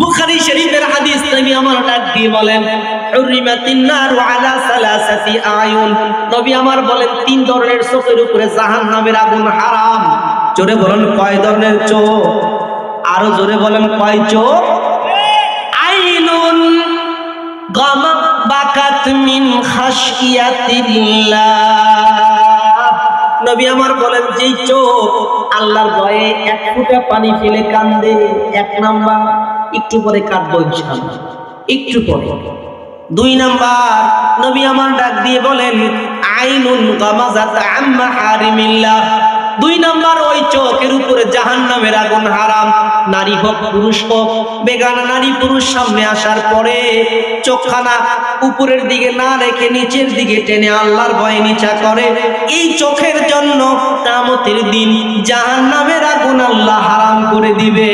বুখারী শরীফের হাদিস নবী আমার ডাক দিয়ে বলেন হুরিমাতিন নারু আলা সালাসাতি আয়ুন। নবী আমার বলেন তিন ধরনের চোখের উপরে জাহান্নামের আগুন হারাম। জোরে বলেন কয় ধরনের চোখ? আরও জোরে বলেন কয় চোখ? আইনুন গামাক বাকাত মিন খাশিয়াতিল্লাহ। নবী আমার বলেন যেই চোখ আল্লাহর ভয়ে এক ফুটা পানি ফেলে কান্দে এক নাম্বার একটু পরে কাঁদবো ইনশাআল্লাহ। একটু পরে। দুই নাম্বার, নবী আমার ডাক দিয়ে বলেন, আইনুন গামাজাত আম্মা হারিমিল্লাহ দুই নাম্বার, ওই চোখের উপরে জাহান্নামের আগুন হারাম। নারী হোক, পুরুষ হোক, বেগানা নারী পুরুষ সামনে আসার পরে চোখখানা উপরের দিকে না রেখে নিচের দিকে টেনে আল্লাহর ভয়ে নিচা করে। এই চোখের জন্য কামতের দিন জাহান্নামের আগুন আল্লাহ হারাম করে দিবে।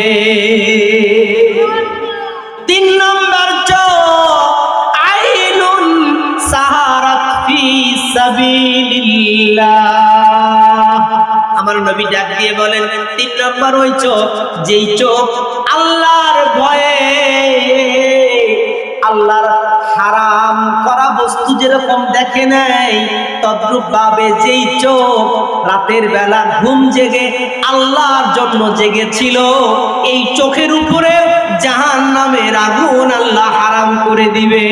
আমার নবী ডাক দিয়ে বলেন, তিন নম্বর ওই চোখ, যেই চোখ আল্লাহর ভয়ে। আল্লাহর হারাম করা বস্তু যেরকম দেখে নাই তদ্রূপ ভাবে যেই চোখ রাতের বেলা ঘুম জেগে, আল্লাহর জন্য জেগেছিল, এই চোখের উপরে জাহান নামের আগুন আল্লাহ হারাম করে দিবে।